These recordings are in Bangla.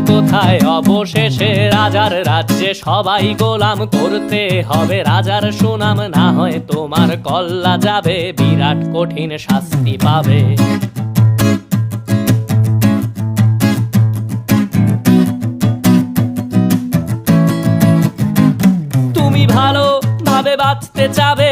কোথায় অবশেষে রাজার রাজ্যে সবাই গোলাম করতে হবে। রাজার সুনাম না হয় তোমার, কল্লা যাবে, বিরাট কঠিন শাস্তি পাবে। তুমি ভালো ভাবে বাঁচতে চাবে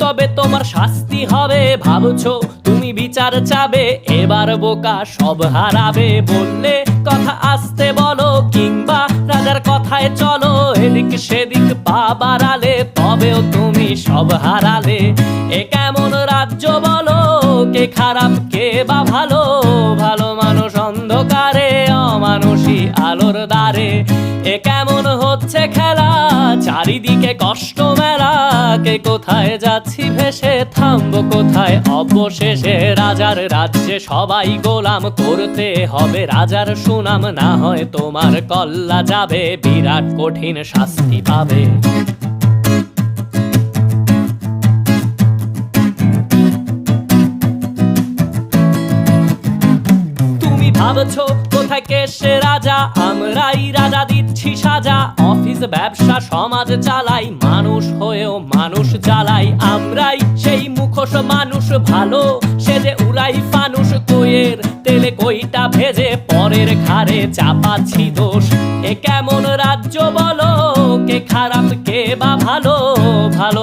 তবে তোমার শাস্তি হবে। ভাবছ তুমি বিচার চাবে, এবার বোকা সব হারাবে। বললে কথা আসতে বলো, কিংবা রাজার কথায় চলো। এদিক সেদিক পা বাড়ালে, তবেও তুমি সব হারালে। এ কেমন রাজ্য বলো, কে খারাপ, কে বা ভালো? ভালো অমানুষী আলোর দ্বারে। এ কেমন হচ্ছে খেলা? চারিদিকে কষ্ট মেলা। কে কোথায় যাচ্ছি ভেসে থামবো? কোথায় অবশেষে রাজার রাজ্যে সবাই গোলাম করতে হবে। রাজার সুনাম না হয় তোমার, কল্লা যাবে, বিরাট কঠিন শাস্তি পাবে। ভাবছ কোথায় সে রাজা, আমরাই রাজা দিচ্ছি সাজা। অফিস, ব্যবসা, সমাজ চালাই, মানুষ হয়েও মানুষ জ্বালাই আমরাই সেই মুখোশ মানুষ, ভালো সে যে উড়াই ফানুষ। কইয়ের তেলে কইটা ভেজে পরের ঘাড়ে চাপাচ্ছি দোষ। এ কেমন রাজ্য বলো, কে খারাপ, কে বা ভালো ভালো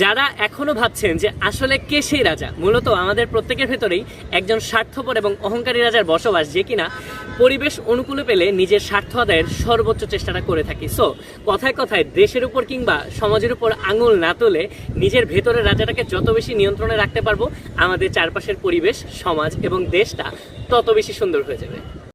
যারা এখনও ভাবছেন যে আসলে কে সেই রাজা? মূলত আমাদের প্রত্যেকের ভেতরেই একজন স্বার্থপর এবং অহংকারী রাজার বসবাস যে কিনা পরিবেশ অনুকূলে পেলে নিজের স্বার্থ আদায়ের সর্বোচ্চ চেষ্টাটা করে থাকি। সো কথায় কথায় দেশের উপর কিংবা সমাজের উপর আঙুল না তুলে নিজের ভেতরের রাজাটাকে যত বেশি নিয়ন্ত্রণে রাখতে পারব, আমাদের চারপাশের পরিবেশ, সমাজ এবং দেশটা তত বেশি সুন্দর হয়ে যাবে।